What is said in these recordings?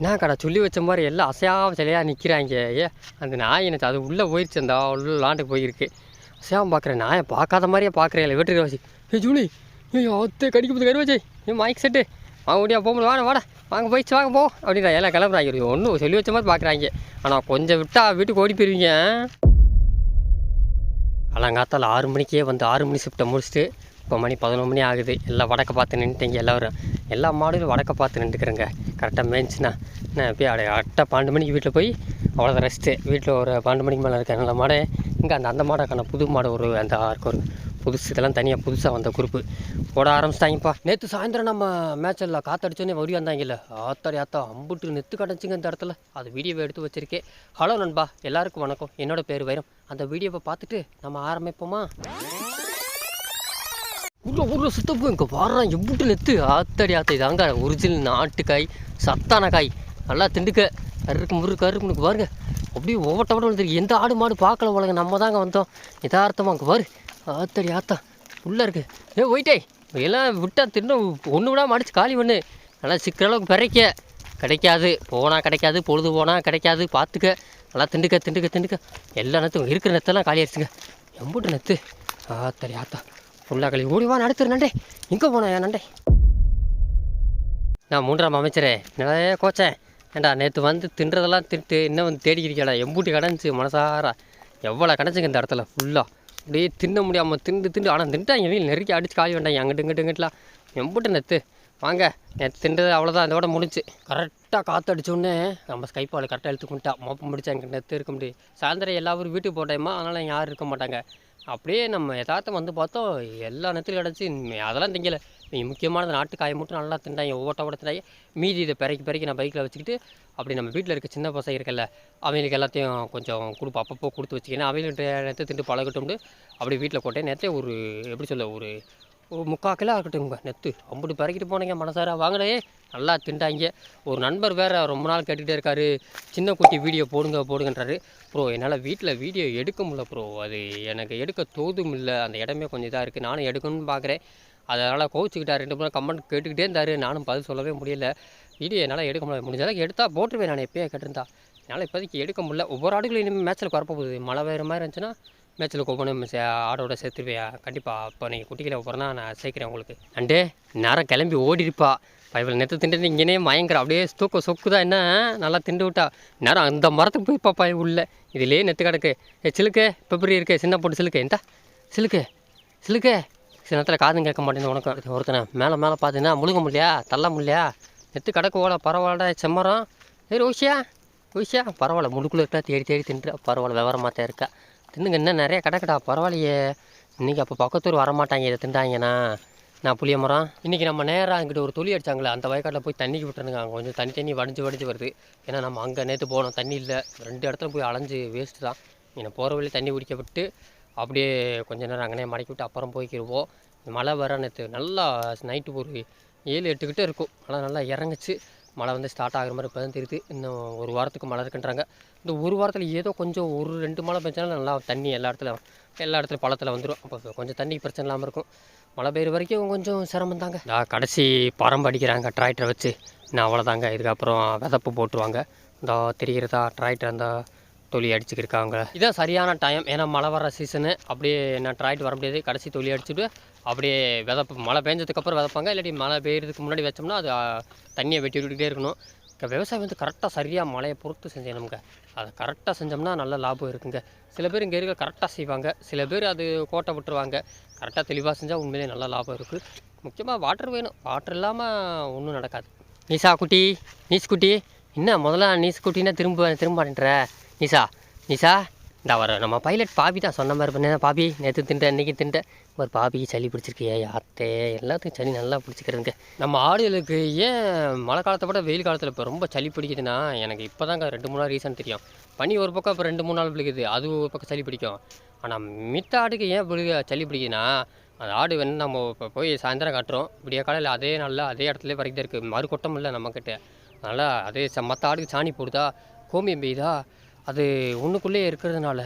என்ன கடை சொல்லி வச்ச மாதிரி எல்லாம் அசையாம சிலையாக நிற்கிறாங்க ஏ அந்த நாய் எனக்கு அது உள்ளே போயிடுச்சு அந்த உள்ள லாண்டுக்கு போயிருக்கு. அசையாமல் பார்க்குறேன் நாயை பார்க்காத மாதிரியே பார்க்குறேன் வீட்டுக்கு வச்சு ஏ ஜூலி ஏ அத்தை கடிக்க போது கருவாச்சே ஏ மைக் செட்டு வாங்க முடியா போக வாட வாடா. வாங்க போயிடுச்சு வாங்க போ. அப்படின்ற எல்லாம் கிளம்புறாங்க. ஒன்றும் சொல்லி வச்ச மாதிரி பார்க்குறாங்க ஆனால் கொஞ்சம் விட்டால் வீட்டுக்கு ஓடி போயிருவீங்க. காலங்காத்தால் ஆறு மணிக்கே வந்து ஆறு மணி ஷிஃப்ட்டை முடிச்சுட்டு இப்போ மணி பதினொரு மணி ஆகுது. எல்லாம் வடக்க பார்த்து நின்றுட்டீங்க எல்லோரும். எல்லா மாடுகளும் வடக்க பார்த்து நின்றுக்கிறேங்க. கரெக்டாக மேய்ஞ்சுன்னா நான் எப்பயும் அடைய கரெக்டாக பன்னெண்டு மணிக்கு வீட்டில் போய் அவ்வளோதான் ரெஸ்ட்டு வீட்டில் ஒரு பன்னெண்டு மணிக்கு மேலே இருக்க நல்ல மாடு. இங்கே அந்த அந்த மாடக்கான புது மாடு ஒரு அந்த இருக்கு ஒரு புதுசு இதெல்லாம் தனியாக புதுசாக வந்த குரூப்பு போட ஆரம்பிச்சிட்டாங்கப்பா. நேற்று சாயந்தரம் நம்ம மேட்சில் காத்தடிச்சோன்னே வரி வந்தாங்கல்ல. ஆத்தாடி ஆத்தா அம்புட்டு நெத்து கிடச்சிங்க இந்த இடத்துல. அது வீடியோவை எடுத்து வச்சிருக்கேன். ஹலோ நண்பா எல்லாருக்கும் வணக்கம். என்னோடய பேர் வைரம். அந்த வீடியோவை பார்த்துட்டு நம்ம ஆரம்பிப்போமா? உள்ள உள்ள சுத்தப்போ இங்கே வர்றான் எம்புட்டு நெத்து. ஆத்தடி ஆத்த இதாங்க ஒரிஜினல் நாட்டுக்காய் சத்தான காய் நல்லா திண்டுக்க. கருக்கு முருக்கு கருக்கு பாருங்க. அப்படியே ஒவ்வொட்ட விட வந்துருக்கு எந்த ஆடு மாடு பார்க்கல போலங்க. நம்ம தாங்க வந்தோம். யதார்த்தமாக அங்கே பாரு. ஆத்தடி ஆத்தா உள்ளே இருக்கு. ஏ ஒயிட்டே. எல்லாம் விட்டால் தின்னு ஒன்று விடாமல் அடிச்சு காலி பண்ணு. நல்லா சிக்கிற அளவுக்கு பிறக்க. கிடைக்காது. போனால் கிடைக்காது. பொழுது போனால் கிடைக்காது. பார்த்துக்க நல்லா திண்டுக்க திண்டுக்க திண்டுக்க. எல்லா நேரத்தும் இருக்கிற நெத்தெல்லாம் காலி ஆயிடுச்சுங்க. எம்புட்டு நெத்து. ஆத்தடி ஆத்தா. ஃபுல்லாக கழி ஓடி நடத்துரு நண்டே எங்கே போனேன் நண்டே நான் மூன்றாம் அமைச்சரே. நிறைய கோச்சேன். ஏண்டா நேற்று வந்து தின்றதெல்லாம் தின்ட்டு இன்னும் வந்து தேடிக்கிறீங்களா எம்பூட்டி கிடந்துச்சு மனசாரா. எவ்வளோ கிடச்சிங்க இந்த இடத்துல ஃபுல்லாக அப்படியே தின்ன முடியாமல் திண்டு திண்டு. ஆனால் திண்ட்டா எங்கள் வீட்டில் நெருக்கி அடிச்சு காலி வேண்டாம். அங்கிட்டு இங்கிட்டு இங்கிட்டலாம். எம்பூட்டு நெத்து வாங்க நேற்று தின்றது அவ்வளோதான் அதோட முடிஞ்சு. கரெக்டாக காற்று நம்ம ஸ்கைப்பால் கரெக்டாக இழுத்து கொண்டா மோப்பம் முடிச்சா எங்கள் நெத்து இருக்க முடியும் சாயந்தரம் எல்லாரும் வீட்டுக்கு போட்டேமா அதனால் யாரும் இருக்க மாட்டாங்க. அப்படியே நம்ம யதார்த்தம் வந்து பார்த்தோம். எல்லா நேரத்திலும் கிடச்சி அதெல்லாம் திங்கலை. நீ முக்கியமானது காய மட்டும் நல்லா திண்டாங்க ஒவ்வொட்ட ஓட திண்டாங்க மீதி இதை பிறக்கி பிறக்கி நான் பைக்கில் வச்சுக்கிட்டு அப்படி நம்ம வீட்டில் இருக்க சின்ன பசங்க இருக்கல அவங்களுக்கு எல்லாத்தையும் கொஞ்சம் கொடுப்போம். அப்பப்போ கொடுத்து வச்சுக்கினேன். அவங்களுக்கு நேரத்தை திண்டு பழகட்டும்னு அப்படி வீட்டில் போட்டேன். நேற்றே ஒரு எப்படி சொல்ல ஒரு ஒரு கிலோ இருக்கட்டுங்க நெத்து. அப்படி பறக்கிட்டு போனீங்க மனசாராக வாங்கினே நல்லா திண்டாங்க. ஒரு நண்பர் வேறு ரொம்ப நாள் கேட்டுக்கிட்டே இருக்காரு. சின்ன குட்டி வீடியோ போடுங்க போடுங்கன்றாரு. ப்ரோ என்னால் வீட்டில் வீடியோ எடுக்க முடியல ப்ரோ. அது எனக்கு எடுக்க தோதும் இல்லை. அந்த இடமே கொஞ்சம் இதாக இருக்குது நானும் எடுக்கணும்னு பார்க்குறேன் அதனால் கோச்சிக்கிட்டார் ரெண்டு மூணு கமெண்ட் கேட்டுக்கிட்டே இருந்தார். நானும் பதில் சொல்லவே முடியல. வீடியோ என்னால் எடுக்க முடியல. முடிஞ்சதாக எடுத்தால் போட்டுருவேன் நான் எப்பயே கேட்டிருந்தா. என்னால் இப்போதைக்கு எடுக்க முடியல. ஒவ்வொரு ஆடுகளும் இனிமேல் மேட்ச்சில் குறப்ப போகுது மழை வேறு மாதிரி இருந்துச்சுன்னா மேட்ச்சில் ஒவ்வொன்றும் ஆடோட சேர்த்துருவியா? கண்டிப்பாக அப்போ நீங்கள் குட்டிகளை ஒவ்வொரு நான் சேர்க்குறேன் உங்களுக்கு. அண்டே நேரம் கிளம்பி ஓடிருப்பா. இப்போ இவ்வளோ நேரத்தை திண்டு இங்கேனே மயங்கிற. அப்படியே தூக்க சொக்கு தான் என்ன? நல்லா திண்டு விட்டா. நேரம் அந்த மரத்துக்கு போய் பாப்பா உள்ள. இதுலேயே நெத்து கிடக்கு. ஏ சிலுக்கு பெப்பரி இருக்கு? சின்ன போட்டு சிலுக்கு. எந்த சிலுக்கு சிலுக்கு. சில நேரத்தில் காதும் கேட்க மாட்டேங்குது உனக்கு. ஒருத்தனை மேலே மேலே பார்த்தீங்கன்னா முழுக முடியா தள்ள முடியா நெத்து கிடக்கு ஓட பரவாயில்லடா செம்மரம். ஏ ஓஷியா ஓஷியா பரவாயில்ல முழுக்குள்ள இருக்கா தேடி தேடி தின்று பரவாயில்ல விவரமாக தான் இருக்கா. தின்னுங்க. இன்னும் நிறைய கிடக்குடா. பரவாயில்லையே. இன்றைக்கி அப்போ பக்கத்தூர் வரமாட்டாங்க. இதை திண்டாங்கன்னா நான் புளிய மரம் இன்றைக்கி நம்ம நேராக அங்கிட்ட ஒரு துளி அடித்தாங்களே அந்த வயக்காட்டில் போய் தண்ணிக்கு விட்டுருங்க. அங்கே கொஞ்சம் தண்ணி தண்ணி வடிஞ்சு வடிஞ்சு வருது. ஏன்னா நம்ம அங்கே நேற்று போனோம். தண்ணி இல்லை. ரெண்டு இடத்துல போய் அலைஞ்சு வேஸ்ட்டு தான். இங்கே போகிற வழி தண்ணி குடிக்க விட்டு அப்படியே கொஞ்ச நேரம் அங்கனே மடக்கி விட்டு அப்புறம் போய்க்கிடுவோம் மழை வர நேற்று நல்லா நைட்டு ஒரு ஏழு எட்டுக்கிட்டே இருக்கும். மழை நல்லா இறங்குச்சு. மழை வந்து ஸ்டார்ட் ஆகிற மாதிரி இப்போ தான் தெரியுது. இன்னும் ஒரு வாரத்துக்கு மழை இருக்குன்றாங்க. இந்த ஒரு வாரத்தில் ஏதோ கொஞ்சம் ஒரு ரெண்டு மழை பெஞ்சாலும் நல்லா தண்ணி எல்லா இடத்துல எல்லா இடத்துல பழத்தில் வந்துடும் அப்போ கொஞ்சம் தண்ணி பிரச்சனை இல்லாமல் இருக்கும். மழை பெய்யுற வரைக்கும் கொஞ்சம் சிரமம் தாங்க. நான் கடைசி பரம்பு அடிக்கிறாங்க டிராக்டரை வச்சு. நான் அவ்வளோதாங்க இதுக்கப்புறம் விதப்பு போட்டுருவாங்க. இந்த தெரிகிறதா? டிராக்டர் அந்த தொலி அடிச்சுக்கிருக்காங்க. இதான் சரியான டைம் ஏன்னா மழை வர சீசனு அப்படியே நான் டிராக்டர் வர முடியாது. கடைசி தொலி அடிச்சுட்டு அப்படியே விதப்பு மழை பெஞ்சதுக்கப்புறம் விதப்பாங்க. இல்லாட்டி மழை பெய்யறதுக்கு முன்னாடி வச்சோம்னா அது தண்ணியை வெட்டி விட்டுக்கிட்டே இருக்கணும். விவசாயம் வந்து கரெக்டாக சரியாக மழையை பொறுத்து செஞ்சணுங்க அதை கரெக்டாக செஞ்சோம்னா நல்ல லாபம் இருக்குங்க. சில பேர் இங்கே இருக்க கரெக்டாக செய்வாங்க. சில பேர் அது கோட்டை விட்டுருவாங்க. கரெக்டாக தெளிவாக செஞ்சால் உண்மையிலே நல்ல லாபம் இருக்குது முக்கியமாக வாட்டர் வேணும். வாட்டர் இல்லாமல் ஒன்றும் நடக்காது. நீசா குட்டி நீஸ் குட்டி. என்ன முதல்ல நீஸ் குட்டின்னா திரும்ப திரும்ப மாட்டேன்ற. நீசா நிஷா இந்த அவர் நம்ம பைலட் பாபி தான் சொன்ன மாதிரி பண்ண பாபி நேற்று தின்ட்ட இன்றைக்கி தின்ட்ட ஒரு பாபி சளி பிடிச்சிருக்கியே யார்த்தே எல்லாத்துக்கும் சளி நல்லா பிடிச்சிக்கிறதுங்க. நம்ம ஆடுகளுக்கு ஏன் மழை காலத்தை விட வெயில் காலத்தில் இப்போ ரொம்ப சளி பிடிக்குதுன்னா எனக்கு இப்போ தாங்க ரெண்டு மூணு நாள் ரீசன் தெரியும். பனி ஒரு பக்கம் இப்போ ரெண்டு மூணு நாள் பிடிக்குது அது ஒரு பக்கம் சளி பிடிக்கும். ஆனால் மித்த ஆடுக்கு ஏன் பிடிக்க சளி பிடிக்குதுன்னா அந்த ஆடு வந்து நம்ம இப்போ போய் சாயந்தரம் காட்டுறோம். விடிய காலையில் அதே நாளில் அதே இடத்துல வரைக்கும் இருக்குது மறு கொட்டம் இல்லை நம்மக்கிட்ட அதனால் அதே மற்ற ஆடுக்கு சாணி போடுதா கோமியம் பெய்யுதா அது ஒன்றுக்குள்ளேயே இருக்கிறதுனால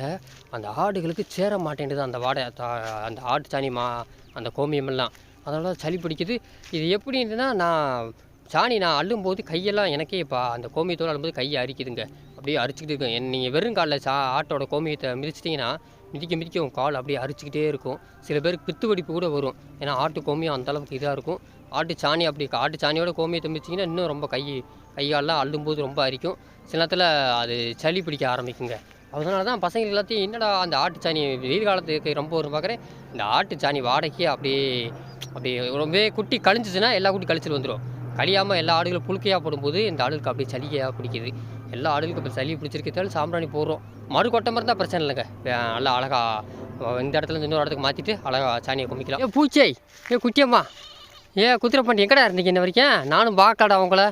அந்த ஆடுகளுக்கு சேர மாட்டேங்குது அந்த வாடை தா- அந்த ஆட்டு சாணி மா அந்த கோமியமெல்லாம் அதனால் சளி பிடிக்குது. இது எப்படின்னா நான் சாணி நான் அள்ளும்போது கையெல்லாம் எனக்கே இப்போ அந்த கோமியத்தோடு அள்ளும்போது கையை அரிக்குதுங்க. அப்படியே அரிச்சுக்கிட்டு இருக்கும் என் நீங்கள் வெறும் காலில் சா ஆட்டோட கோமியத்தை மிதிச்சிட்டிங்கன்னா மிதிக்க மிதிக்க உங்கள் கால் அப்படியே அரிச்சிக்கிட்டே இருக்கும். சில பேருக்கு பித்து வெடிப்பு கூட வரும். ஏன்னா ஆட்டு கோமியம் அந்தளவுக்கு இதாக இருக்கும். ஆட்டு சாணி அப்படி ஆட்டு சாணியோட கோமியை தும்பிச்சிங்கன்னா இன்னும் ரொம்ப கை கையாலாம் அள்ளும்போது ரொம்ப அரிக்கும். சில நேரத்தில் அது சளி பிடிக்க ஆரம்பிக்குங்க. அதனால தான் பசங்க எல்லாத்தையும் என்னடா அந்த ஆட்டு சாணி வெயில் காலத்துக்கு ரொம்ப ஒரு பார்க்குறேன் இந்த ஆட்டு சாணி வாடகைக்கு அப்படியே அப்படியே ரொம்பவே குட்டி கழிஞ்சிச்சுன்னா எல்லா குட்டி கழிச்சல் வந்துடும் கழியாமல் எல்லா ஆடுகளும் புழுக்கையாக போடும்போது இந்த ஆடுகளுக்கு அப்படியே சளியாக பிடிக்குது. எல்லா ஆடுகளுக்கும் இப்போ சளி பிடிச்சிருக்கிறதால சாம்பிராணி போடுறோம். மறு கொட்டை மாதிரி தான் பிரச்சனை இல்லைங்க. நல்லா அழகாக இந்த இடத்துல இருந்து இன்னொரு இடத்துக்கு மாற்றிட்டு அழகாக சாணியை குமிக்கலாம். ஏ பூச்சை! ஏ குட்டியம்மா! ஏ குதிரை பண்ணி எங்கடா இருந்தீங்க இன்ன வரைக்கும்? நானும் பார்க்கடா அவங்கள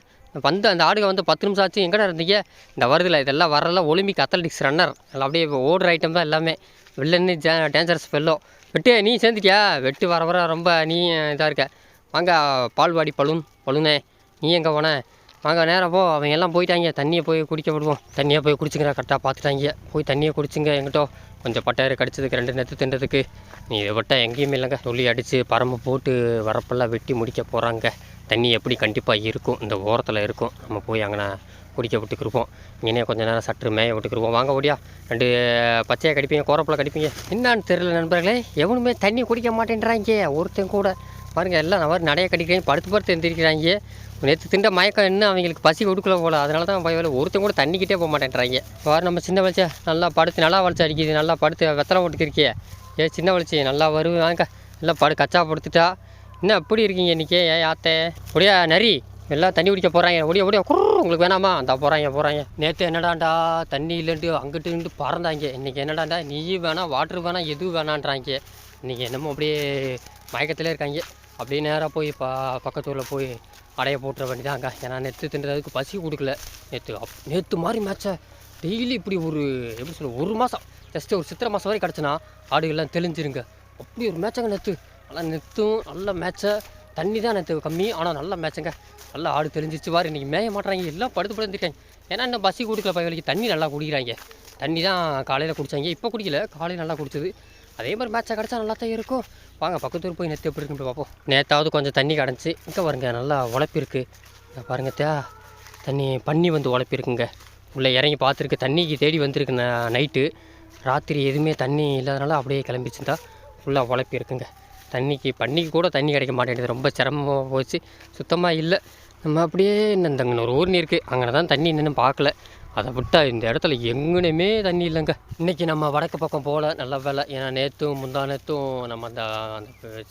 வந்து அந்த ஆடுக வந்து பத்து நிமிஷம் ஆச்சு. எங்கடா இருந்தீங்க? இந்த வருதுல இதெல்லாம் வரல. ஒலிம்பிக் அத்லட்டிக்ஸ் ரன்னர் எல்லாம் அப்படியே ஓடுற ஐட்டம் தான் எல்லாமே. வில்லன்னு ஜே டேஞ்சரஸ் ஃபெல்லோ வெட்டு நீ சேர்ந்துட்டியா? வெட்டு வர வர ரொம்ப நீ இதாக இருக்க. வாங்க பால்வாடி பலூன் பலூனே. நீ எங்கே போன? வாங்க நேரம் போ. அவங்க எல்லாம் போயிட்டாங்க. தண்ணியை போய் குடிக்க விடுவோம். தண்ணியை போய் குடிச்சுங்கிற கரெக்டாக பார்த்துட்டாங்க. போய் தண்ணியை குடிச்சுங்க எங்கிட்டோ. கொஞ்சம் பட்டாயிரம் கடிச்சதுக்கு ரெண்டு நேரத்து தின்றதுக்கு. நீ இதை விட்டால் எங்கேயுமே இல்லைங்க. சொல்லி அடித்து பரம்பு போட்டு வரப்பெல்லாம் வெட்டி முடிக்க போகிறாங்க தண்ணி எப்படி கண்டிப்பாக இருக்கும்? இந்த ஓரத்தில் இருக்கும். நம்ம போய் அங்கே குடிக்க விட்டுக்கிருப்போம். இங்கேனே கொஞ்சம் நேரம் சற்று மேய விட்டுக்கிருப்போம். வாங்க ஓடியா. ரெண்டு பச்சையாக கடிப்பீங்க கோரப்பில் கடிப்பீங்க. என்னான்னு தெரியல நண்பர்களே. எவனுமே தண்ணி குடிக்க மாட்டேன்றாங்க. ஒருத்தன் கூட பாருங்க எல்லாம் அவர் நடைய கடிக்கிறேன் படுத்து படுத்து எழுந்திரிக்கிறாங்க நேற்று திண்ட மயக்கம் என்ன அவங்களுக்கு பசி கொடுக்கல போல. அதனால தான் பயவில் ஒருத்தன் கூட தண்ணிக்கிட்டே போக மாட்டேன்றாங்க. வார் நம்ம சின்ன வலிச்சா நல்லா படுத்து நல்லா வலிச்சு அடிக்குது நல்லா படுத்து வெத்தலை போட்டுக்கிருக்கே. ஏ சின்ன வளர்ச்சி நல்லா வருவாங்க நல்லா படு கச்சா படுத்துட்டா. என்ன எப்படி இருக்கீங்க இன்றைக்கி ஏன் யாத்தே? ஒடியா நரி? எல்லாம் தண்ணி குடிக்க போகிறாங்க ஒடியா ஒடியா குரு உங்களுக்கு வேணாமா? அந்த போகிறாங்க போகிறாங்க நேற்று என்னடாண்டா தண்ணி இல்லைன்ட்டு அங்கிட்டு பறந்தாங்க. இன்றைக்கி என்னடாண்டா நீயும் வேணாம் வாட்ரு வேணாம் எதுவும் வேணான்றாங்க. இன்றைக்கி என்னமோ அப்படியே மயக்கத்திலே இருக்காங்க. அப்படியே நேராக போய் பா பக்கத்தூரில் போய் அடைய போட்டுற வேண்டியதாங்க. ஏன்னா நெத்து தின்றதுக்கு பசி கொடுக்கல. நேற்று அப் நேற்று மாதிரி மேட்சை டெய்லி இப்படி ஒரு எப்படி சொல்ல ஒரு மாதம் ஜஸ்ட்டு ஒரு சித்திரை மாதம் வரைக்கும் கிடச்சுன்னா ஆடுகள்லாம் தெளிஞ்சிருங்க. அப்படி ஒரு மேட்சங்க நெத்து. நல்லா நெத்தும் நல்ல மேட்சை தண்ணி தான் நேற்று கம்மி ஆனால் நல்ல மேட்சுங்க நல்லா ஆடு தெளிஞ்சிச்சு பாரு இன்றைக்கி மேய மாட்டுறாங்க. எல்லாம் படுத்து படுத்துருக்காங்க ஏன்னா இன்னும் பசி கொடுக்கல பயவலிக்கு தண்ணி நல்லா குடிக்கிறாங்க. தண்ணி தான் காலையில் குடித்தாங்க இப்போ குடிக்கல காலையில் நல்லா குடிச்சது. அதே மாதிரி மேட்சாக கிடச்சா நல்லா தான் இருக்கும். வாங்க பக்கத்தூர் போய் நேற்று எப்படி இருக்குன்னு பார்ப்போம். நேற்றாவது கொஞ்சம் தண்ணி கிடந்துச்சு. இங்கே பாருங்க நல்லா உழப்பிருக்கு பாருங்க தே தண்ணி பண்ணி வந்து உழப்பிருக்குங்க உள்ளே இறங்கி பார்த்துருக்கு தண்ணிக்கு தேடி வந்திருக்கு நைட்டு. ராத்திரி எதுவுமே தண்ணி இல்லாதனால அப்படியே கிளம்பிச்சுருந்தா ஃபுல்லாக உழைப்பி இருக்குங்க. தண்ணிக்கு பண்ணிக்கு கூட தண்ணி கிடைக்க மாட்டேங்குது. ரொம்ப சிரமமாக போச்சு. சுத்தமாக இல்லை. நம்ம அப்படியே இன்னும் இந்த ஒரு ஊர்னி இருக்குது அங்கே தான் தண்ணி இன்னும் பார்க்கல. அதை விட்டால் இந்த இடத்துல எங்கேயுமே தண்ணி இல்லைங்க. இன்றைக்கி நம்ம வடக்கு பக்கம் போகல நல்ல வேலை ஏன்னா நேற்றும் முந்தா நேற்றும் நம்ம அந்த அந்த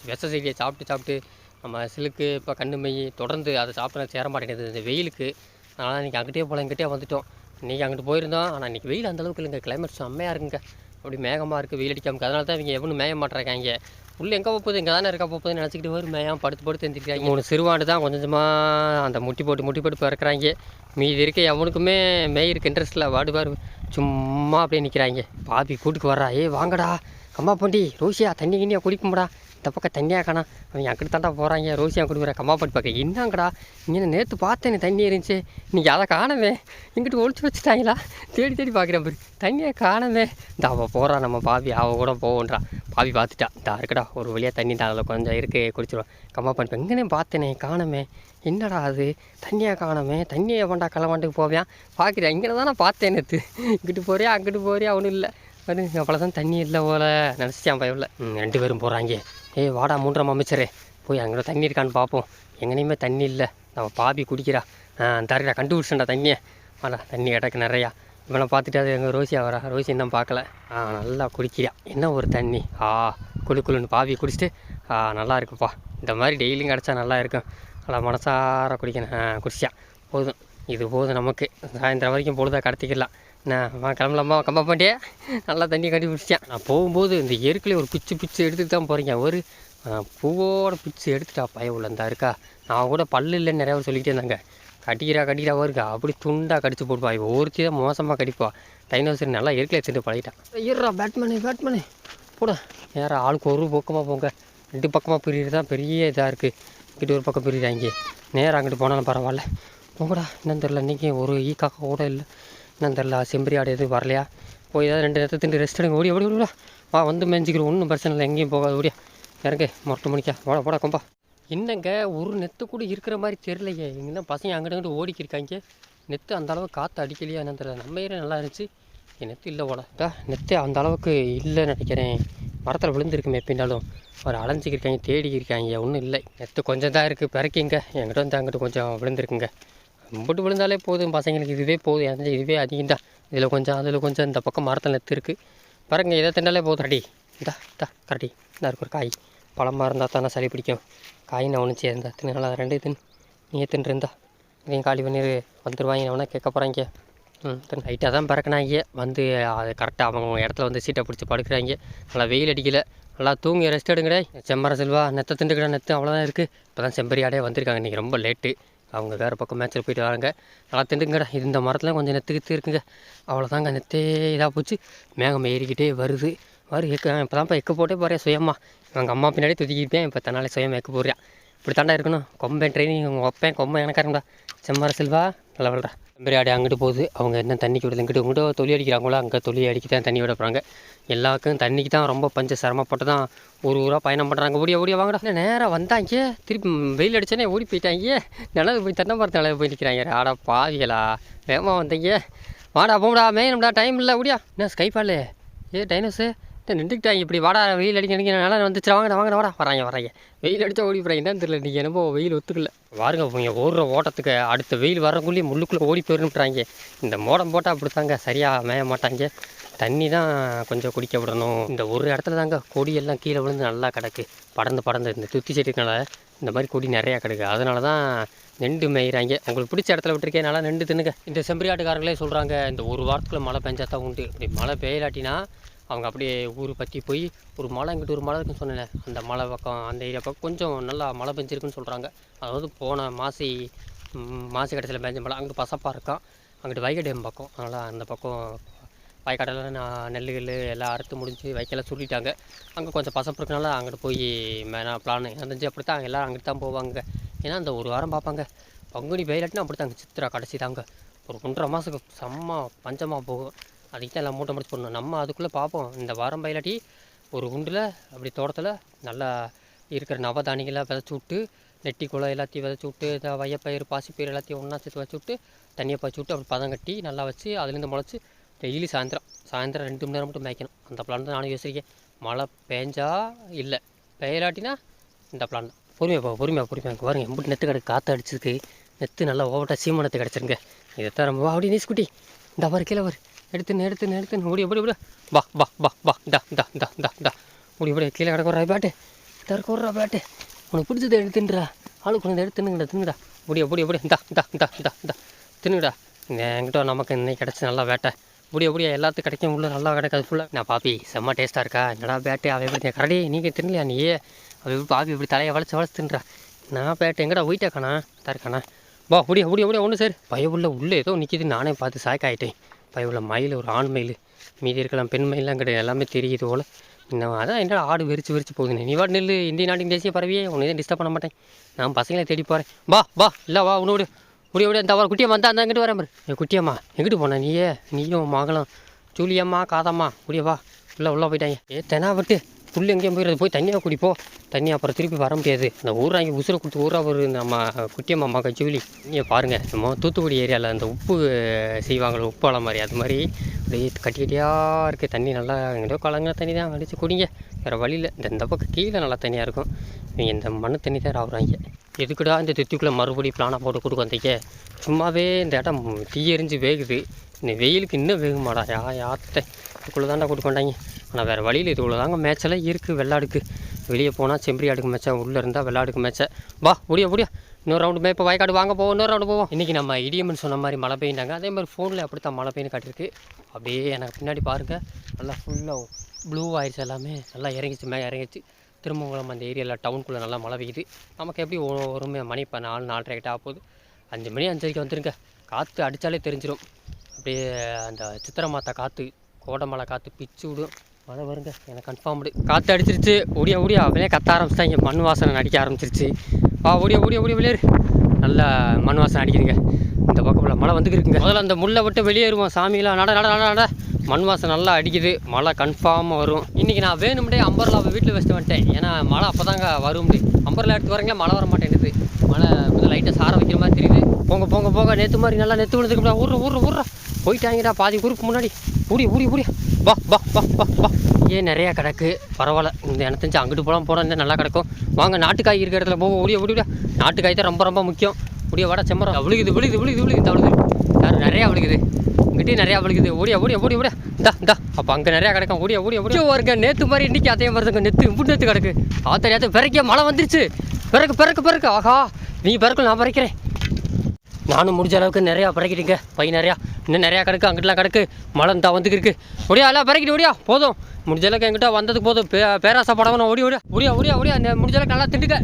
விஷ செய்தியை சாப்பிட்டு சாப்பிட்டு நம்ம சிலுக்கு இப்போ கண்ணு மை தொடர்ந்து அதை சாப்பிட சேர மாட்டேங்குது. இந்த வெயிலுக்கு. அதனால் இன்றைக்கி அங்கிட்டே போகல இங்கிட்டே வந்துட்டோம். இன்றைக்கி அங்கிட்டு போயிருந்தோம். ஆனால் இன்றைக்கி வெயில் அந்த அளவுக்கு இல்லைங்க. கிளைமேட் செம்மையாக இருக்குங்க. அப்படி மேகமாக இருக்குது வெயில் அடிக்காமல் அதனால தான் இவங்க எவனும் மேய மாட்டேறாங்க புல் எங்கே போகுது? இங்கே தானே இருக்கா போகுதுன்னு நினச்சிக்கிட்டு வருமே. மேயாம படுத்து படுத்து எழுந்திருக்காங்க மூணு சிறுவாண்டு தான் கொஞ்சம் கொஞ்சமாக அந்த முட்டி போட்டு முட்டி போட்டு பிறக்கிறாங்க. மீதி இருக்க எவனுக்குமே மேயிருக்கு இன்ட்ரெஸ்ட் இல்லை. வாடு பாரு சும்மா அப்படியே நிற்கிறாங்க பாப்பி கூட்டுக்கு வர்றா. ஏய் வாங்கடா. அம்மா பாண்டி. ரோஷியா தண்ணி கிண்ணியா குடிக்கும்டா இந்த பக்கம் தண்ணியாக காணா அவங்க அங்கிட்டு தாண்டா போகிறாங்க ரோசியா குடிக்கிற கம்மா பார்க்க? என்னங்கடா? இங்கே நேற்று பார்த்தேன் தண்ணி இருந்துச்சு. இன்றைக்கி அதை காணவே இங்கிட்டு ஒழிச்சு வச்சுட்டாங்களா? தேடி தேடி பார்க்குறேன் பாரு. தண்ணியை காணவே இந்த அவள் போகிறா நம்ம பாவி. அவள் கூட போவோன்றா. பாவி பார்த்துட்டா. இந்த இருக்கடா. ஒரு வழியாக தண்ணி தான் அதில் கொஞ்சம் இருக்கு குடிச்சிருவோம். கம்மா பண்ணிட்டு எங்கேனே பார்த்தேனே காணமே. என்னடா அது? தண்ணியாக காணமே. தண்ணியை வேண்டாம் களவாண்டுக்கு போவேன் பார்க்குறேன் இங்கே தானே பார்த்தேன் நேற்று இங்கிட்டு போறியா? அங்கிட்டு போறியா? ஒன்றும் இல்லை. அது அவ்வளோதான் தண்ணி இல்லை போல. நினச்சிட்டான் பயவில்? ரெண்டு பேரும் போகிறாங்க ஏய் வாடா மூன்றாம் அமைச்சரே. போய் அங்கே தண்ணி இருக்கான்னு பார்ப்போம் எங்கனையுமே தண்ணி இல்லை. நம்ம பாபி குடிக்கிறா. தரடா கண்டுபிடிச்சண்டா தண்ணியை. வாடா தண்ணி கிடக்கு நிறையா. இவனை பார்த்துட்டு அது எங்கள் ரோசியா வரா? ரோசி இன்னும் பார்க்கல. ஆ நல்லா குடிக்கிறா என்ன ஒரு தண்ணி? ஆ குளு குளுன்னு பாவி குடிச்சிட்டு ஆ நல்லா இருக்குப்பா. இந்த மாதிரி டெய்லியும் கிடச்சா நல்லா இருக்கும். நல்லா மனசார குடிக்கணும். ஆ குடிச்சா போதும். இது போதும் நமக்கு. சாயந்தரம் வரைக்கும் பொழுதாக கடத்திக்கலாம் நான் வா கிளம்பலாமா கம்பா பாண்டியே நல்லா தண்ணி கட்டி பிடிச்சேன் நான் போகும்போது இந்த எருக்கில் ஒரு பிச்சு பிச்சு எடுத்துட்டு தான் போகிறீங்க ஒரு பூவோட பிச்சு எடுத்துட்டா பய உள்ள இருந்தா இருக்கா? நான் கூட பல்லு இல்லைன்னு நிறையா சொல்லிக்கிட்டே இருந்தாங்க. கடிக்கிறா கடிக்கிறா இருக்கா? அப்படி துண்டாக கடிச்சு போடுவா இவ ஒருத்தி தான் மோசமாக கடிப்பா. டைனோசர் நல்லா எருக்கில் எடுத்துட்டு பழகிட்டான் ஐயரா பேட்மேனு பேட்மேனு போட நேராக ஆளுக்கு ஒரு பக்கமாக போங்க. ரெண்டு பக்கமாக பிரியிறது தான் பெரிய இதாக இருக்குது இங்கிட்டு ஒரு பக்கம் பிரியிறாங்க. நேராக அங்கிட்டு போனாலும் பரவாயில்ல. போங்கடா என்னன்னு தெரில இன்றைக்கி ஒரு ஈ காக்கா கூட இல்லை. என்னன்னு தெரில செம்பரி ஆடு எதுவும் வரலையா? போய் ஏதாவது ரெண்டு நேரத்தை திண்டு ரெஸ்ட் எடுங்க. ஓடி ஓடி ஓடிடா வா வந்து மேஞ்சிக்கிறோம் ஒன்றும் பிரச்சனை இல்லை. எங்கேயும் போகாது ஓடியா. இறங்கு. மொட்டை மணிக்கா. போட போட கொம்பா. என்னங்க ஒரு நெத்து கூட இருக்கிற மாதிரி தெரியலையே. இங்கே பசங்க அங்கிட்டு அங்கிட்டு ஓடிக்கிருக்காங்க. நெத்து அந்த அளவுக்கு காற்று அடிக்கலையா என்னன்னு தெரியல. நம்ம ஏரியா நல்லா இருந்துச்சு. என் நெத்து இல்லை போல. நெத்து அந்த அளவுக்கு இல்லைன்னு நினைக்கிறேன். மரத்தில் விழுந்துருக்குமே பின்னாலும். ஒரு அலைஞ்சிக்கிருக்காங்க தேடிக்கிருக்காங்க. ஒன்றும் இல்லை. நெத்து கொஞ்சம் தான் இருக்குது பிறக்கிங்க. என்கிட்ட வந்து அங்கிட்டு கொஞ்சம் விழுந்துருக்குங்க. கும்பிட்டு விழுந்தாலே போதும் பசங்களுக்கு. இதுவே போதும். எனக்கு இதுவே அதிகம். தான் இதில் கொஞ்சம் அதில் கொஞ்சம் இந்த பக்கம் மரத்தில் நெத்து இருக்குது பாருங்க இதை திண்டாலே போதும். ரெடி. இந்தா இந்தா கரடி. இந்தா இருக்கு ஒரு காய். பழமாக இருந்தால் தானே சளி பிடிக்கும். காய் நான் ஒன்று சேர்ந்தா தின்னு. நல்லா ரெண்டு தின்னு நீ தின்னு இருந்தா இதையும் காலி பண்ணி வந்துடுவாங்க அவனா கேட்க போகிறாங்க ம் தின்னு. ஹைட்டாக தான் பறக்கினாங்க. வந்து அது கரெக்டாக அவங்க இடத்துல வந்து சீட்டை பிடிச்சி படுக்கிறாங்க. நல்லா வெயில் அடிக்கலை. நல்லா தூங்கி ரெஸ்ட் எடுங்கடே. செம்மர செல்வா நெத்த திண்டுக்கடா நெத்து. அவ்வளோதான் இருக்குது இப்போ தான் செம்பரியாடே வந்திருக்காங்க. இன்றைக்கி ரொம்ப லேட்டு அவங்க வேறு பக்கம் மேட்ச்சில் போயிட்டு வராங்க. நல்லா திண்டுங்கடா இது இந்த மரத்தில் கொஞ்சம் நெத்துக்கிட்டு இருக்குங்க. அவ்வளோதாங்க நெத்தே இதாக போச்சு. மேகம் ஏறிக்கிட்டே வருது. வரு எக்க இப்போ தான்ப்பா எக்க போட்டே போகிறேன் சுயமா எங்கள் அம்மா பின்னாடி துதிக்கிப்பேன் இப்போ தன்னாலே சுயமாக எக்க போடுறேன் இப்படி தாண்டா இருக்கணும். கொம்பேன் ட்ரைனிங் உங்கள் ஒப்பேன் கொம்பன் எனக்காரங்கடா செம்மர செல்வா நல்லா விள்றா செம்பரியாடி அங்கிட்டு போகுது. அவங்க என்ன தண்ணிக்கு விடுது இங்கிட்டு உங்கள்கிட்ட தொழில் அடிக்கிறாங்களோ அங்கே தொழில் அடிக்க தான் தண்ணி விட போகிறாங்க எல்லாருக்கும் தண்ணிக்கு தான் ரொம்ப பஞ்ச சிரமப்பட்டு தான் ஒரு ஊராக பயணம் பண்ணுறாங்க ஓடிய ஓடிய வாங்கடா. நேராக வந்தாங்க. திருப்பி வெயில் அடிச்சோன்னே ஓடி போயிட்டாங்க. நிலவு போய் தென்னை மரத்து நிலவு போய் நிற்கிறாங்க ஆடா பாவிகளா. வேகமாக வந்தீங்க. வாடா போடா மேயணும்டா. டைம் இல்லை. ஓடியா. என்ன ஸ்கைபாலு ஏ டைனோஸு நின்றுக்கிட்டாங்க. இப்படி வாடா வெயில் அடிக்க அடிக்கிறனால வந்துச்சு வாங்கடா வாங்கடா வாடா. வராங்க வராங்க. வெயில் அடித்தா ஓடி போகிறாங்க என்னன்னு தெரியல நீங்கள் என்னமோ வெயில் ஒத்துக்கல. பாருங்க இவங்க ஓடுற ஓட்டத்துக்கு அடுத்த வெயில் வரக்குள்ளேயே முள்ளுக்குள்ளே ஓடி போயிருந்துட்டாங்க இந்த மோடம் போட்டால் அப்படி தாங்க சரியாக மேய மாட்டாங்க. தண்ணி தான் கொஞ்சம் குடிக்க விடணும். இந்த ஒரு இடத்துல தாங்க கொடியெல்லாம் கீழே விழுந்து நல்லா கிடக்கு. படந்து படந்து இந்த துத்தி செடிக்கனால இந்த மாதிரி கொடி நிறையா கிடக்கு. அதனால தான் நெண்டு மேய்கிறாங்க உங்களுக்கு பிடிச்ச இடத்துல விட்டுருக்கே நல்லா நெண்டு தின்னுங்க. இந்த செம்பரியாட்டுக்காரங்களே சொல்கிறாங்க இந்த ஒரு வாரத்துக்குள்ள மழை பெஞ்சா தான் உண்டு. இப்படி மழை பெய்யலாட்டினா அவங்க அப்படியே ஊர் பற்றி போய் ஒரு மலை இங்கிட்டு ஒரு மலை இருக்குன்னு சொன்னேன் அந்த மலை பக்கம் அந்த ஏரியா பக்கம் கொஞ்சம் நல்லா மழை பெஞ்சிருக்குன்னு சொல்கிறாங்க அதாவது போன மாசி மாசி கடைசியில் பெஞ்ச மழை அங்கிட்டு பசப்பாக இருக்கான். அங்கிட்டு வைகை டேம் பக்கம். அதனால் அந்த பக்கம் வயக்காடெல்லாம் நான் நெல் எல்லாம் அறுத்து முடிஞ்சு வைக்கெல்லாம் சுருட்டிட்டாங்க. அங்கே கொஞ்சம் பசப்பு இருக்கனால அங்கிட்டு போய் மேனா பிளான் இருந்துச்சு அப்படி தான் எல்லோரும் அங்கிட்டு தான் போவாங்க. ஏன்னா அந்த ஒரு வாரம் பார்ப்பாங்க. பங்குனி வெயிலாட்டினா அப்படி தாங்க சித்திரா கடைசி தாங்க. ஒரு ஒன்றரை மாதத்துக்கு செம்ம பஞ்சமாக போகும். அதுக்கு தான் எல்லாம் மூட்டை முடிச்சு போடணும். நம்ம அதுக்குள்ளே பார்ப்போம். இந்த வாரம் பயிலாட்டி ஒரு குண்டில் அப்படி தோட்டத்தில் நல்லா இருக்கிற நவதானியங்களை விதைச்சி விட்டு நெட்டி குளம் எல்லாத்தையும் விதைச்சி விட்டு இந்த வையப்பயிர் பாசிப்பயிறு எல்லாத்தையும் ஒன்றா சேர்த்து வச்சு விட்டு தண்ணியை பாய்ச்சி விட்டு அப்படி பதம் கட்டி நல்லா வச்சு அதுலேருந்து முளைச்சி டெய்லி சாயந்தரம் சாயந்தரம் ரெண்டு மணி நேரம் மட்டும் மேய்க்கணும். அந்த பிளான் தான் நானும் யோசிக்கிறேன். மழை பேஞ்சா இல்லை. பெயலாட்டினா இந்த பிளான் தான். பொறுமையாக பொறுமையாக பொறுமையாக பாருங்க. எம்பிட்டு நெத்து கிடக்கு காற்று அடிச்சிருக்கு. நெத்து நல்லா ஓவட்டா சீமனத்து கிடச்சிருங்க இதைத்தான் ரொம்ப வா அப்படி நீ இந்த மாதிரி கீழே வரு எடுத்துன்னு எடுத்துன்னு எடுத்துன்னு ஓடி எப்படி எப்படி பா பா பா பா டா டா டா டா டா. ஓடி ஓடி. கீழே கிடக்குறா பேட்டு. தரக்க பேட்டு. உனக்கு பிடிச்சதை எடுத்துன்றா. ஆளுக்கு உனக்கு எடுத்து தின்னுங்கடா தின்னுடா ஓடியா ஓடியா ஓடியா இந்தா இந்தா இந்தா இந்தா இந்தா தின்னுடா என்கிட்ட நமக்கு இன்னைக்கு கிடச்சி நல்லா வேட்டை. முடிய முடிய எல்லாத்துக்கும் கிடைக்கும். உள்ள நல்லா கிடைக்காது ஃபுல்லாக நான் பாப்பி செம்ம டேஸ்ட்டாக இருக்கா? என்னடா பேட்டு? அவள் எப்படி கரடி நீங்கள் தின்னலையா நீ? அவள் எப்படி பாப்பி இப்படி தலையை வளைச்சு வளைச்சு தின்றா? நான் பேட்டு. எங்கடா ஒயிட்டாக்கானா தருக்கானா வா முடிய முடிய முடிய ஒன்று சார். பயவுள்ள உள்ளே ஏதோ நிற்கிது நானே பார்த்து சாய்க்காயிட்டேன். பயவுள்ள மயில் ஒரு ஆண் மயில் மீதி இருக்கலாம் பெண் மயிலாம் கிடையாது. எல்லாமே தெரியுது போல். இன்னும் அதான் என்னடா ஆடு வெறிச்சு வெறிச்சு போகுதுன்னு நீ வாட் நெல் இந்திய நாட்டின் தேசிய பறவையே. உன்னை எதுவும் டிஸ்டர்ப் பண்ண மாட்டேன். நான் பசங்களை தேடி போகிறேன் வா வா இல்லை வா உன்னோடு. முடிய முடிய இந்த வர குட்டியம்மா தான் அந்த எங்கிட்டு வரேன் பாரு. குட்டியம்மா எங்கிட்டு போன நீயே? நீயும் மகளும். ஜூலியம்மா காதம்மா முடிய வா. உள்ளே உள்ளே போயிட்டாங்க. ஏ தெனா விட்டு புல் எங்கேயும் போயிடுறது போய் தண்ணியாக குடிப்போம் தண்ணி அப்புறம் திருப்பி வர முடியாது. அந்த ஊராங்க உசுரை கொடுத்து ஊரா ஒரு நம்ம குட்டியம்மா மக ஜூலி நீங்கள் பாருங்கள் நம்ம தூத்துக்குடி ஏரியாவில் அந்த உப்பு செய்வாங்களே உப்பு வளம் மாதிரி. அது மாதிரி அப்படியே கட்டி கட்டியாக இருக்குது தண்ணி நல்லா எங்கேயோ கலங்கின தண்ணி தான் அடித்து குடிங்க. வேறு வழியில் இந்த இந்த பக்கம் கீழே நல்லா தண்ணியாக இருக்கும். நீங்கள் இந்த மண்ணு தண்ணி தான் ராவுறாங்க. எதுக்குடா இந்த தித்துக்குள்ளே மறுபடியும் பிளானாக போட்டு கொடுக்க வந்தீங்க? சும்மாவே இந்த இடம் தீ எரிஞ்சு வேகுது. இந்த வெயிலுக்கு இன்னும் வேகுமாடா? யா யாத்தை இதுக்குள்ளே தாண்டா கொடுக்க மாட்டாங்க ஆனால் வேறு வழியில் இதுக்குள்ளே தாங்க மேட்செல்லாம் இருக்குது வெள்ளாடுக்கு. வெளியே போனால் செம்பரி ஆடுக்கு மேட்சா உள்ளே இருந்தால் வெள்ளாடுக்கு மேட்சா. வா முடியா முடியா இன்னொரு ரவுண்டு மேய்ப்போ வயக்காடு வாங்க போவோம் இன்னொரு ரவுண்டு போவோம். இன்றைக்கி நம்ம இடியம்னு சொன்ன மாதிரி மழை பெய்யினாங்க. அதே மாதிரி ஃபோனில் அப்படி தான் மழை பெய்யுன்னு காட்டியிருக்கு. அப்படியே எனக்கு பின்னாடி பாருங்கள் நல்லா ஃபுல்லாக ப்ளூ ஆயிடுச்சு எல்லாமே. நல்லா இறங்கிச்சு மே இறங்கிச்சு. திருமங்கலம் அந்த ஏரியாவில் டவுனுக்குள்ளே நல்லா மழை பெய்யுது. நமக்கு எப்படி ஒரு மணி இப்போ நாலு நாலரை கிட்ட ஆகுது போகுது அஞ்சு மணி அஞ்சரைக்கு வந்துருங்க. காற்று அடித்தாலே தெரிஞ்சிடும் அப்படியே அந்த சித்திரை மாத்தா காற்று கோடை மழை காற்று பிச்சு விடும். மழை வருங்க. எனக்கு கன்ஃபார்ம்டு காற்று அடிச்சிருச்சு. ஓடியா ஓடியா. அவனே கத்த ஆரம்பிச்சிட்டாங்க மண் வாசனை நடிக்க ஆரம்பிச்சிருச்சு. வா ஓடியா ஓடியா ஓடியா வெளியேறு. நல்லா மண் வாசனை அடிக்குதுங்க. இந்த பக்கம் மழை வந்துக்கிருக்குங்க. முதல்ல அந்த முள்ளை விட்டு வெளியேறுவோம். சாமியெலாம் நட நட நட நட. மண் வாசம் நல்லா அடிக்குது. மழை கன்ஃபார்மாக வரும். இன்றைக்கி நான் வேணும்டே அம்பர்லாவை வீட்டில் வச்சுட்டு வந்துட்டேன் ஏன்னா மழை அப்போ தாங்க வரும் அம்பர்லா எடுத்து வரீங்களா? மழை வர மாட்டேங்குது. மழை கொஞ்சம் லைட்டாக சார வைக்கிற மாதிரி தெரியுது. போங்க போங்க போங்க. நேற்று மாதிரி நல்லா நெத்து விழுந்துருக்குடா ஊர்ற ஊர்ற ஊர்ற. போயிட்டாங்கடா பாதி குறுக்கு முன்னாடி. ஊடி ஊடி ஊடி வா வா வா வா வா. ஏன் நிறையா கிடக்கு? பரவாயில்ல. இந்த எனக்கு தெரிஞ்சு அங்கிட்டு போகலாம் போனால் இருந்தால் நல்லா கிடக்கும். வாங்க நாட்டுக்காய் இருக்கிற இடத்துல போக ஓடிய ஓடி நாட்டுக்காய் தான் ரொம்ப ரொம்ப முக்கியம். முடிய வட செம்மரம் விழுகுது விழுகுது விழுகுது விழுகுது அவ்வளோது யார் நிறையா விழுகுது. இங்கிட்டே நிறையா விழுகுது. ஓடியா ஓடியா ஓடி ஓடியா. இந்தா இந்தா. அப்போ அங்கே நிறையா கிடக்கும். ஓடியா ஓடியா ஓடியா. வருங்க நேற்று மாதிரி இன்றைக்கி அதே வருதுங்க நெத்து இம்புட்டு நேற்று கிடக்கு. ஆத்தரியாத பிறக்க மழை வந்துருச்சு. பிறகு பிறகு பிறகு ஆஹா நீ பிறக்கும் நான் பிறக்கிறேன் நானும் முடிஞ்ச அளவுக்கு நிறையா பறக்கிட்டீங்க பை நிறையா. இன்னும் நிறையா கிடக்கு. அங்கிட்டலாம் கிடக்கு. மழை தான் வந்துக்கு இருக்கு ஒடியா எல்லாம் பிறக்கிட்டு ஓடியா. போதும். முடிஞ்ச அளவுக்கு எங்கிட்ட வந்ததுக்கு போதும். பே பேராசை படவனும் ஓடி ஓடியா. ஓடியா ஓடியா ஓடியா. முடிஞ்ச அளவுக்கு நல்லா திண்டுக்க.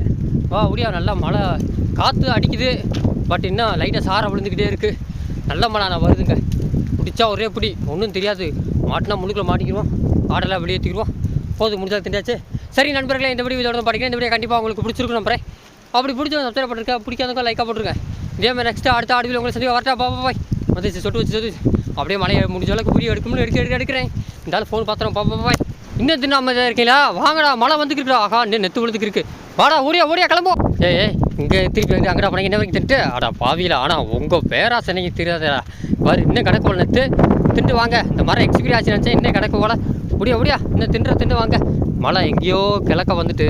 வா ஓடியா. நல்லா மழை. காற்று அடிக்குது. பட் இன்னும் லைட்டாக சாரம் விழுந்துக்கிட்டே இருக்குது நல்ல மழை நான் வருதுங்க. பிடிச்சா ஒரே பிடி. ஒன்றும் தெரியாது. மாட்டினா முழுக்கில் மாட்டிக்கிடுவோம் ஆடெல்லாம் வெளியே ஏற்றிக்கிடுவோம் போது முடிஞ்சா திண்டாச்சு. சரி நண்பர்களே இந்த வீடியோ இதோட படிக்கிறேன் இந்த வீடியோ கண்டிப்பாக உங்களுக்கு பிடிச்சிருக்கும் நம்புறேன் அப்படி பிடிச்சவங்க சப்ஸ்கிரைப் பண்ணிருக்கேன் பிடிக்காதவங்க லைக்காக போட்டுருக்கேன் இதே மாதிரி நெக்ஸ்ட் அடுத்த ஆடியில் உங்களை சந்தி வரட்டா. பாப்பா பாய் வந்துச்சு சொட்டு வச்சு சொட்டு அப்படியே மழையை முடிஞ்ச அளவுக்கு புரிய எடுக்கணும்னு எடுக்க எடுக்க எடுக்கிறேன். இருந்தாலும் ஃபோன் பார்த்துறோம் பாப்பா பாய் இன்னும் தின்னாம தான் இருக்கீங்களா? வாங்கடா மழை வந்துக்கிருக்குடா. ஆஹா இன்னும் நெத்து விழுந்துக்கு இருக்கு வாடா ஓடியா ஓடியா கிளம்போ. ஏ இங்கே திருப்பி வந்து அங்கடா போனீங்க என்ன வரைக்கும் திட்டு அடா பாவியில் ஆனால் உங்கள் பேராசனைக்கு நீங்கள் தெரியாதடா பாரு இன்னும் கணக்கு போல நெத்து. திண்டு வாங்க. இந்த மரம் எக்ஸ்பீரி ஆச்சு நினச்சேன். இன்னும் கிடக்கு போல. முடியா முடியா இன்னும் தின்ற திண்டு வாங்க. மழை எங்கேயோ கிழக்க வந்துட்டு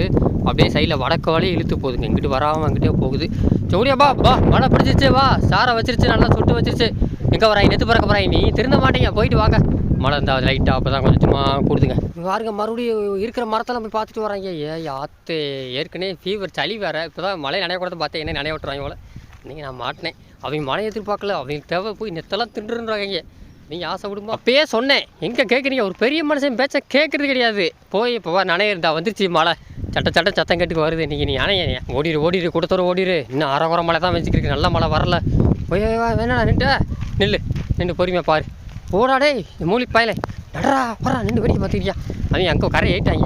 அப்படியே சைடில் வடக்கு வழி இழுத்து போகுதுங்க. இங்கிட்டு வராமல் அங்கிட்டே போகுது. சோடியா பா பா மழை பிடிச்சிருச்சு வா. சாரை வச்சிருச்சு நல்லா சுட்டு வச்சிருச்சு. எங்கே வராய்? நெத்து பறக்க போகிறாய் நீ? திருந்த மாட்டீங்க. போயிட்டு வாங்க. மழை இருந்தால் லைட்டாக அப்போ தான் கொஞ்சம் சும்மா கொடுத்துங்க பாருங்க மறுபடியும் இருக்கிற மரத்தெல்லாம் போய் பார்த்துட்டு வராங்க. ஏ ஆத்து ஏற்கனவே ஃபீவர் சளி வேறு. இப்போ தான் மழை நனைய கூட பார்த்தேன். என்ன நனைய விட்டுறாங்க போல. நீங்கள் நான் மாட்டினேன். அவங்க மழை எதிர்பார்க்கல. அவங்களுக்கு தேவை போய் நெத்தெல்லாம் தின்றுன்றாங்க. நீங்கள் ஆசை விடுமா அப்பயே சொன்னேன். எங்கே கேட்குறீங்க ஒரு பெரிய மனுஷன் பேச்ச கேட்குறது கிடையாது. போய் இப்போ நனைய இருந்தா வந்துருச்சு மழை. சட்ட சட்ட சத்தம் கேட்டுக்கு வருது. நீங்கள் நீ அணைய ஓடிடு ஓடிடு கூட்டத்தோட ஓடிடு இன்னும் அரை குறை மழை தான் வச்சுக்கிறீங்க நல்ல மழை வரல. போய் வேணா நின்ட்டு நில்லு நின்று பொறுமையாக பாரு. ஓடாடே மூலி பாயல நடரா வரா நின்று வெடிக்க பார்த்துக்கிறியா அவன் அங்கே கரை ஏட்டாங்க